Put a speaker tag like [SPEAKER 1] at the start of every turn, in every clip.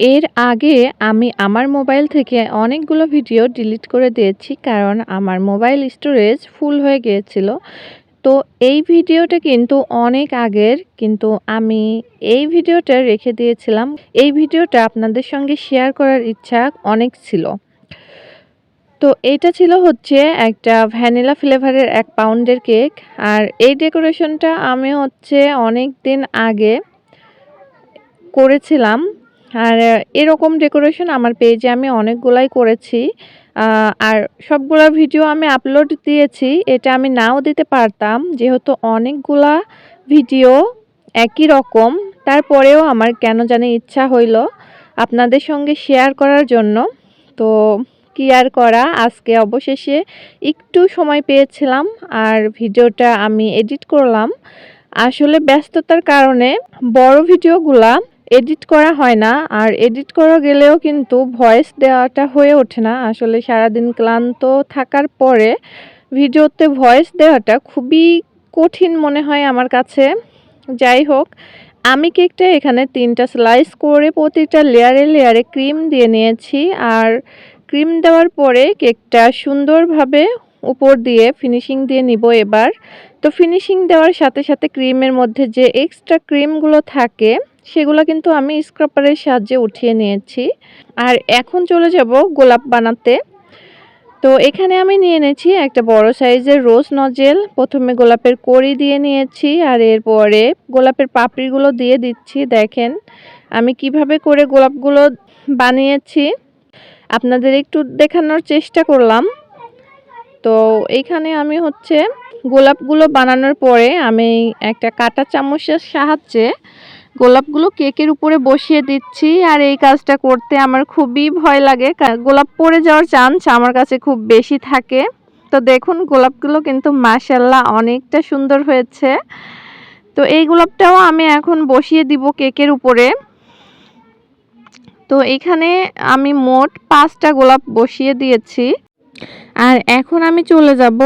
[SPEAKER 1] এর আগে আমি আমার মোবাইল থেকে অনেকগুলো ভিডিও ডিলিট করে দিয়েছি, কারণ আমার মোবাইল স্টোরেজ ফুল হয়ে গিয়েছিল। তো এই ভিডিওটা কিন্তু অনেক আগের, কিন্তু আমি এই ভিডিওটা রেখে দিয়েছিলাম। এই ভিডিওটা আপনাদের সঙ্গে শেয়ার করার ইচ্ছা অনেক ছিল। তো এইটা ছিল হচ্ছে একটা ভ্যানিলা ফ্লেভারের এক পাউন্ডের কেক, আর এই ডেকোরেশনটা আমি হচ্ছে অনেক দিন আগে করেছিলাম। আর এরকম ডেকোরেশন আমার পেজে আমি অনেকগুলাই করেছি। আর সবগুলোর ভিডিও আমি আপলোড দিয়েছি। এটা আমি নাও দিতে পারতাম, যেহেতু অনেকগুলা ভিডিও একই রকম। তারপরেও আমার কেন জানি ইচ্ছা হইল আপনাদের সঙ্গে শেয়ার করার জন্য। তো, কি আর করা? আজকে অবশেষে একটু সময় পেয়েছিলাম আর ভিডিওটা আমি এডিট করলাম। আসলে ব্যস্ততার কারণে বড় ভিডিওগুলা এডিট করা হয় না। আর এডিট করা গেলেও কিন্তু ভয়েস দেওয়াটা হয়ে ওঠে না। আসলে সারাদিন ক্লান্ত থাকার পরে ভিডিওতে ভয়েস দেওয়াটা খুবই কঠিন মনে হয় আমার কাছে। যাই হোক, আমি কেকটা এখানে তিনটা স্লাইস করে প্রতিটা লেয়ারে লেয়ারে ক্রিম দিয়ে নিয়েছি। আর ক্রিম দেওয়ার পরে কেকটা সুন্দরভাবে উপর দিয়ে ফিনিশিং দিয়ে নিব এবার। তো ফিনিশিং দেওয়ার সাথে সাথে ক্রিমের মধ্যে যে এক্সট্রা ক্রিমগুলো থাকে সেগুলো কিন্তু আমি স্ক্রাপারের সাহায্যে উঠিয়ে নিয়েছি। আর এখন চলে যাব গোলাপ বানাতে। তো এখানে আমি নিয়ে নিয়েছি একটা বড় সাইজের রোজ নজেল প্রথমে গোলাপের কড়ি দিয়ে নিয়েছি আর এরপরে গোলাপের পাপড়িগুলো দিয়ে দিচ্ছি, দেখেন। আমি কীভাবে করে গোলাপগুলো বানিয়েছি, আপনাদের একটু দেখানোর চেষ্টা করলাম। তো এইখানে আমি হচ্ছে গোলাপগুলো বানানোর পরে আমি একটা কাঁটা চামচের সাহায্যে গোলাপগুলো কেকের উপরে বসিয়ে দিচ্ছি আর এই কাজটা করতে আমার খুবই ভয় লাগে। গোলাপ পড়ে যাওয়ার চান্স আমার কাছে খুব বেশি থাকে। তো দেখুন, গোলাপগুলো কিন্তু মাশাল্লাহ অনেকটা সুন্দর হয়েছে। তো এই গোলাপটাও আমি এখন বসিয়ে দিব কেকের উপরে। তো এখানে আমি মোট পাঁচটা গোলাপ বসিয়ে দিয়েছি। আর এখন আমি চলে যাব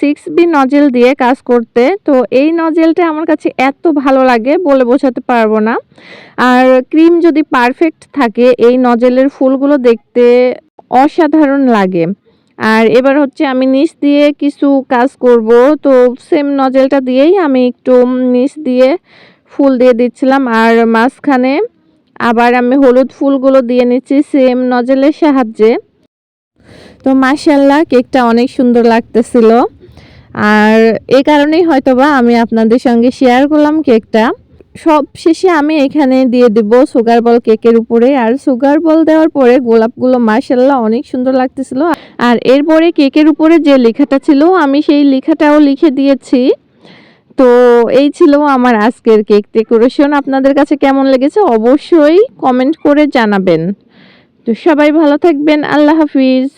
[SPEAKER 1] সিক্স বি নজেল দিয়ে কাজ করতে। তো এই নজেলটা আমার কাছে এত ভালো লাগে বলে বোঝাতে পারব না। আর ক্রিম যদি পারফেক্ট থাকে, এই নজেলের ফুলগুলো দেখতে অসাধারণ লাগে। আর এবার হচ্ছে আমি নিচ দিয়ে কিছু কাজ করব। তো সেম নজেলটা দিয়েই আমি একটু নিচ দিয়ে ফুল দিয়ে দিচ্ছিলাম। আর মাঝখানে আবার আমি হলুদ ফুলগুলো দিয়ে নিচ্ছি সেম নজেলের সাহায্যে। তো মাশাল্লাহ কেকটা অনেক সুন্দর লাগতেছিল। আর এই কারণেই হয়তোবা আমি আপনাদের সঙ্গে শেয়ার করলাম কেকটা। সব শেষে আমি এখানে দিয়ে দেব সুগার বল কেকের উপরে। আর সুগার বল দেওয়ার পরে গোলাপগুলো মাশাল্লাহ অনেক সুন্দর লাগতেছিল। আর এরপরে কেকের উপরে যে লেখাটা ছিল, আমি সেই লেখাটাও লিখে দিয়েছি। তো এই ছিল আমার আজকের কেক ডেকোরেশন। আপনাদের কাছে কেমন লেগেছে অবশ্যই কমেন্ট করে জানাবেন। তো সবাই ভালো থাকবেন, আল্লাহ হাফিজ।